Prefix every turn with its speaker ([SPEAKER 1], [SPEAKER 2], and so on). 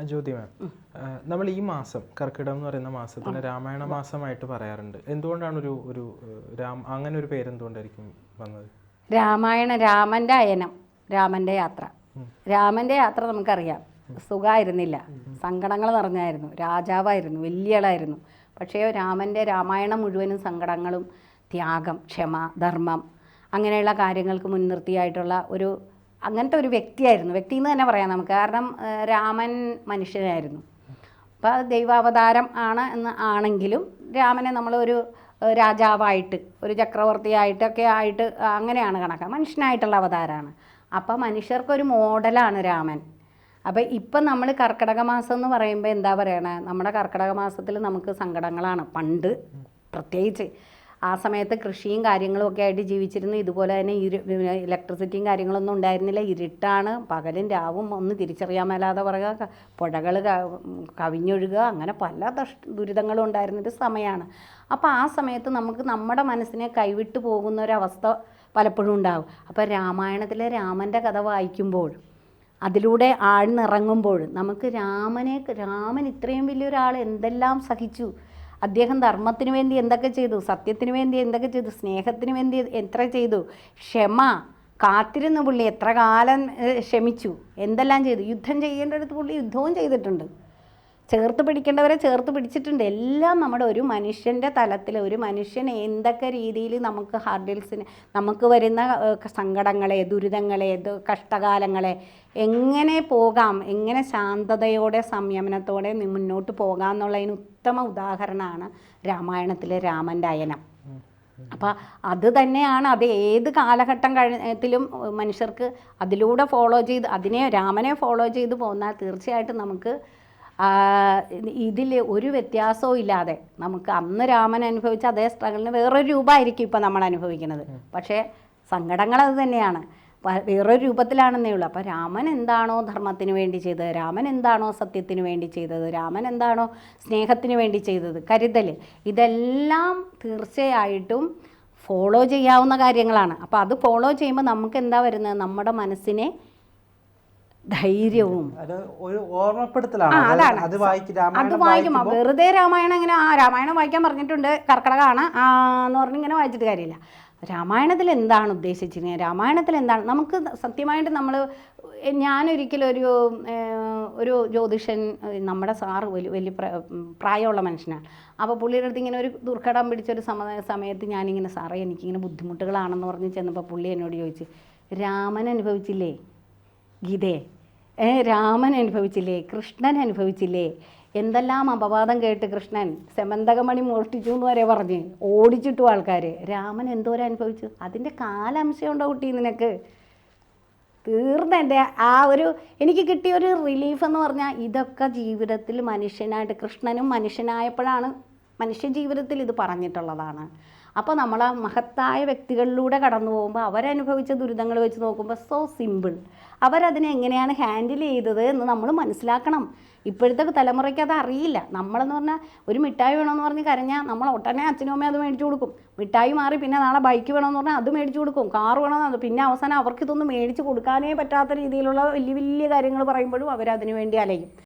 [SPEAKER 1] ജ്യോതി മാം. നമ്മൾ ഈ മാസം കർക്കിടം എന്ന് പറയുന്ന മാസത്തിന് രാമായണ മാസമായിട്ട് പറയാറുണ്ട്. എന്തുകൊണ്ടാണ് ഒരു ഒരു രാം അങ്ങനെ ഒരു പേര് എന്തുകൊണ്ടായിരിക്കും വന്നത്?
[SPEAKER 2] രാമായണ രാമന്റെ അയനം രാമന്റെ യാത്ര. രാമന്റെ യാത്ര നമുക്കറിയാം. സുഖമായിരുന്നില്ല സങ്കടങ്ങൾ നിറഞ്ഞായിരുന്നു. രാജാവായിരുന്നു വലിയളായിരുന്നു. പക്ഷേ രാമന്റെ രാമായണം മുഴുവനും സങ്കടങ്ങളും ത്യാഗം ക്ഷമ ധർമ്മം അങ്ങനെയുള്ള കാര്യങ്ങൾക്ക് മുൻനിർത്തിയായിട്ടുള്ള ഒരു അങ്ങനത്തെ ഒരു വ്യക്തിയായിരുന്നു. വ്യക്തി എന്ന് തന്നെ പറയാം നമുക്ക്. കാരണം രാമൻ മനുഷ്യനായിരുന്നു. അപ്പോൾ ദൈവാവതാരം ആണ് എന്ന് ആണെങ്കിലും രാമനെ നമ്മളൊരു രാജാവായിട്ട് ഒരു ചക്രവർത്തിയായിട്ടൊക്കെ ആയിട്ട് അങ്ങനെയാണ് കണക്കാക്കുക മനുഷ്യനായിട്ടുള്ള അവതാരമാണ് അപ്പോൾ മനുഷ്യർക്കൊരു മോഡലാണ് രാമൻ. അപ്പോൾ ഇപ്പം നമ്മൾ കർക്കിടക മാസം എന്ന് പറയുമ്പോൾ എന്താ പറയണേ? നമ്മുടെ കർക്കിടക മാസത്തിൽ നമുക്ക് സങ്കടങ്ങളാണ്. പണ്ട് പ്രത്യേകിച്ച് ആ സമയത്ത് കൃഷിയും കാര്യങ്ങളും ഒക്കെ ആയിട്ട് ജീവിച്ചിരുന്നു. ഇതുപോലെ തന്നെ ഇരു ഇലക്ട്രിസിറ്റിയും കാര്യങ്ങളൊന്നും ഉണ്ടായിരുന്നില്ല. ഇരുട്ടാണ് പകലും രാവും ഒന്ന് തിരിച്ചറിയാൻ മേലാതെ പറയുക പുഴകൾ കവിഞ്ഞൊഴുകുക അങ്ങനെ പല ദുരിതങ്ങളും ഉണ്ടായിരുന്നൊരു സമയമാണ് അപ്പോൾ ആ സമയത്ത് നമുക്ക് നമ്മുടെ മനസ്സിനെ കൈവിട്ട് പോകുന്ന ഒരവസ്ഥ പലപ്പോഴും ഉണ്ടാകും. അപ്പോൾ രാമായണത്തിലെ രാമന്റെ കഥ വായിക്കുമ്പോൾ അതിലൂടെ ആഴ്ന്നിറങ്ങുമ്പോൾ നമുക്ക് രാമനെ രാമൻ ഇത്രയും വലിയൊരാൾ എന്തെല്ലാം സഹിച്ചു? അദ്ദേഹം ധർമ്മത്തിന് വേണ്ടി എന്തൊക്കെ ചെയ്തു? സത്യത്തിന് വേണ്ടി എന്തൊക്കെ ചെയ്തു? സ്നേഹത്തിന് വേണ്ടി എത്ര ചെയ്തു? ക്ഷമ കാത്തിരുന്ന പുള്ളി എത്ര കാലം ക്ഷമിച്ചു? എന്തെല്ലാം ചെയ്തു? യുദ്ധം ചെയ്യേണ്ടടുത്ത് പുള്ളി യുദ്ധവും ചെയ്തിട്ടുണ്ട്. ചേർത്ത് പിടിക്കേണ്ടവരെ ചേർത്ത് പിടിച്ചിട്ടുണ്ട്. എല്ലാം നമ്മുടെ ഒരു മനുഷ്യന്റെ തലത്തിൽ ഒരു മനുഷ്യൻ എന്തൊക്കെ രീതിയിൽ നമുക്ക് ഹാർഡിൽസിന് നമുക്ക് വരുന്ന സങ്കടങ്ങളെ ദുരിതങ്ങളെ കഷ്ടകാലങ്ങളെ എങ്ങനെ പോകാം എങ്ങനെ ശാന്തതയോടെ സംയമനത്തോടെ മുന്നോട്ട് പോകാം എന്നുള്ളതിന് ഉത്തമ ഉദാഹരണമാണ് രാമായണത്തിലെ രാമന്റെ അയനം അപ്പോൾ അത് തന്നെയാണ് അത് ഏത് കാലഘട്ടം കഴിഞ്ഞത്തിലും മനുഷ്യർക്ക് അതിലൂടെ ഫോളോ ചെയ്ത് അതിനെ രാമനെ ഫോളോ ചെയ്ത് പോന്നാൽ തീർച്ചയായിട്ടും നമുക്ക് ഇതിൽ ഒരു വ്യത്യാസവും ഇല്ലാതെ നമുക്ക് അന്ന് രാമൻ അനുഭവിച്ച അതേ സ്ട്രഗിളിന് വേറൊരു രൂപമായിരിക്കും ഇപ്പം നമ്മൾ അനുഭവിക്കുന്നത്. പക്ഷേ സങ്കടങ്ങൾ അത് തന്നെയാണ്. വേറൊരു രൂപത്തിലാണെന്നേ ഉള്ളൂ. അപ്പോൾ രാമൻ എന്താണോ ധർമ്മത്തിന് വേണ്ടി ചെയ്തത് രാമൻ എന്താണോ സത്യത്തിന് വേണ്ടി ചെയ്തത് രാമൻ എന്താണോ സ്നേഹത്തിന് വേണ്ടി ചെയ്തത് കരുതൽ ഇതെല്ലാം തീർച്ചയായിട്ടും ഫോളോ ചെയ്യാവുന്ന കാര്യങ്ങളാണ്. അപ്പോൾ അത് ഫോളോ ചെയ്യുമ്പോൾ നമുക്ക് എന്താ വരുന്നത്? നമ്മുടെ മനസ്സിനെ ധൈര്യവും.
[SPEAKER 3] അത് ഒരു ഓർമ്മപ്പെടുത്തലാണ്. അത്
[SPEAKER 2] അതാണ്.
[SPEAKER 3] അത് വായിക്കും
[SPEAKER 2] വെറുതെ രാമായണം ഇങ്ങനെ ആ രാമായണം വായിക്കാൻ പറഞ്ഞിട്ടുണ്ട് കർക്കിടകമാണ് ആ എന്ന് പറഞ്ഞ് ഇങ്ങനെ വായിച്ചിട്ട് കാര്യമില്ല. രാമായണത്തിൽ എന്താണ് ഉദ്ദേശിച്ചിരിക്കുന്നത് രാമായണത്തിൽ എന്താണ്? നമുക്ക് സത്യമായിട്ട് നമ്മൾ ഞാനൊരിക്കലും ഒരു ഒരു ജ്യോതിഷൻ നമ്മുടെ സാറ് വലിയ വലിയ പ്രായമുള്ള മനുഷ്യനാണ്. അപ്പോൾ പുള്ളിയുടെ അടുത്ത് ഇങ്ങനെ ഒരു ദുർഘടം പിടിച്ചൊരു സമ സമയത്ത് ഞാനിങ്ങനെ സാറേ എനിക്കിങ്ങനെ ബുദ്ധിമുട്ടുകളാണെന്ന് പറഞ്ഞ് ചെന്നപ്പോൾ പുള്ളി എന്നോട് ചോദിച്ച് രാമൻ അനുഭവിച്ചില്ലേ? ഗീതേ. രാമൻ അനുഭവിച്ചില്ലേ? കൃഷ്ണൻ അനുഭവിച്ചില്ലേ? എന്തെല്ലാം അപവാദം കേട്ട് കൃഷ്ണൻ? സെമന്തകമണി മോഷ്ടിച്ചു എന്ന് വരെ പറഞ്ഞ് ഓടിച്ചിട്ടു ആൾക്കാർ രാമൻ എന്തോരം അനുഭവിച്ചു? അതിന്റെ കാലംശം ഉണ്ടോ കുട്ടി നിനക്ക്? തീർന്ന എന്റെ ആ ഒരു എനിക്ക് കിട്ടിയ ഒരു റിലീഫ് എന്ന് പറഞ്ഞാൽ ഇതൊക്കെ ജീവിതത്തിൽ മനുഷ്യനായിട്ട് കൃഷ്ണനും മനുഷ്യനായപ്പോഴാണ് മനുഷ്യ ജീവിതത്തിൽ ഇത് പറഞ്ഞിട്ടുള്ളതാണ്. അപ്പോൾ നമ്മൾ ആ മഹത്തായ വ്യക്തികളിലൂടെ കടന്നു പോകുമ്പോൾ അവരനുഭവിച്ച ദുരിതങ്ങൾ വെച്ച് നോക്കുമ്പോൾ സോ സിമ്പിൾ അവരതിനെ എങ്ങനെയാണ് ഹാൻഡിൽ ചെയ്തത് എന്ന് നമ്മൾ മനസ്സിലാക്കണം. ഇപ്പോഴത്തെ തലമുറയ്ക്ക് അത് അറിയില്ല. നമ്മളെന്ന് പറഞ്ഞാൽ ഒരു മിഠായി വേണമെന്ന് പറഞ്ഞ് കരഞ്ഞാൽ നമ്മൾ ഒട്ടനെ അച്ഛനും അമ്മയും അത് മേടിച്ചു കൊടുക്കും. മിഠായി മാറി പിന്നെ നാളെ ബൈക്ക് വേണമെന്ന് പറഞ്ഞാൽ അത് മേടിച്ചു കൊടുക്കും. കാർ വേണമെന്ന് പിന്നെ അവസാനം അവർക്ക് ഇതൊന്നും മേടിച്ച് കൊടുക്കാനേ പറ്റാത്ത രീതിയിലുള്ള വലിയ വലിയ കാര്യങ്ങൾ പറയുമ്പോഴും അവരതിനു വേണ്ടി അലയും.